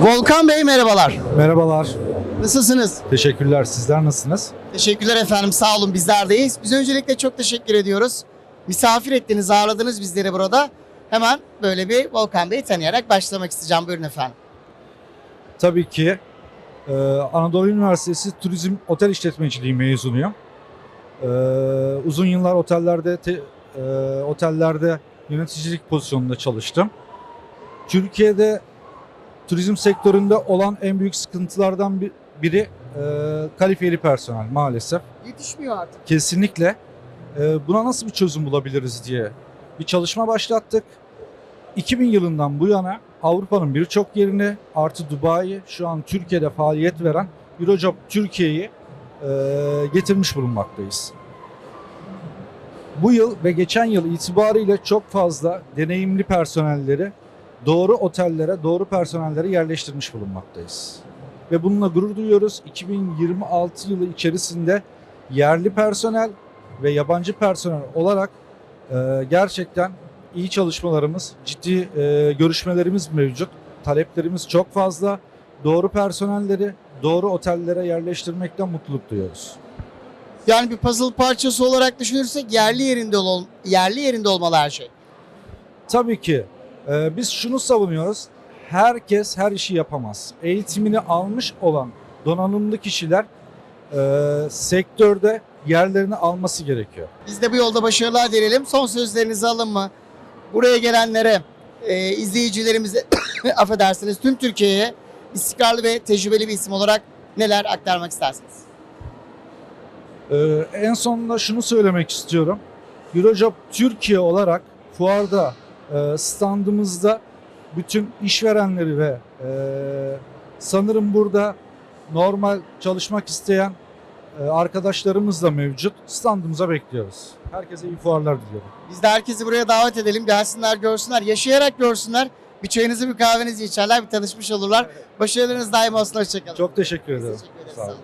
Volkan Bey merhabalar. Merhabalar. Nasılsınız? Teşekkürler. Sizler nasılsınız? Teşekkürler efendim. Sağ olun bizler deyiz. Biz öncelikle çok teşekkür ediyoruz. Misafir ettiniz, ağırladınız bizleri burada. Hemen böyle bir Volkan Bey'i tanıyarak başlamak isteyeceğim. Buyurun efendim. Tabii ki e, Anadolu Üniversitesi Turizm Otel İşletmeciliği mezunuyum. E, uzun yıllar otellerde te- e, otellerde yöneticilik pozisyonunda çalıştım. Türkiye'de turizm sektöründe olan en büyük sıkıntılardan bir- biri e, kalifiyeli personel maalesef. Yetişmiyor artık. Kesinlikle e, buna nasıl bir çözüm bulabiliriz diye bir çalışma başlattık. 2000 yılından bu yana Avrupa'nın birçok yerini artı Dubai şu an Türkiye'de faaliyet veren Eurojob Türkiye'yi e, getirmiş bulunmaktayız. Bu yıl ve geçen yıl itibariyle çok fazla deneyimli personelleri doğru otellere, doğru personelleri yerleştirmiş bulunmaktayız. Ve bununla gurur duyuyoruz. 2026 yılı içerisinde yerli personel ve yabancı personel olarak e, gerçekten iyi çalışmalarımız, ciddi e, görüşmelerimiz mevcut. Taleplerimiz çok fazla. Doğru personelleri doğru otellere yerleştirmekten mutluluk duyuyoruz. Yani bir puzzle parçası olarak düşünürsek yerli yerinde ol yerli yerinde olmalı her şey. Tabii ki e, biz şunu savunuyoruz. Herkes her işi yapamaz. Eğitimini almış olan donanımlı kişiler e, sektörde yerlerini alması gerekiyor. Biz de bu yolda başarılar dileyelim. Son sözlerinizi alın mı? Buraya gelenlere, e, izleyicilerimize, affedersiniz tüm Türkiye'ye istikrarlı ve tecrübeli bir isim olarak neler aktarmak istersiniz? Ee, en sonunda şunu söylemek istiyorum. Eurojob Türkiye olarak fuarda standımızda bütün işverenleri ve e, sanırım burada normal çalışmak isteyen e, arkadaşlarımız da mevcut. Standımıza bekliyoruz. Herkese iyi fuarlar diliyorum. Biz de herkesi buraya davet edelim. Gelsinler, görsünler, yaşayarak görsünler. Bir çayınızı, bir kahvenizi içerler, bir tanışmış olurlar. Başarılarınız daim olsun. Hoşçakalın. Çok teşekkür ederim. Teşekkür ederiz. Sağ olun.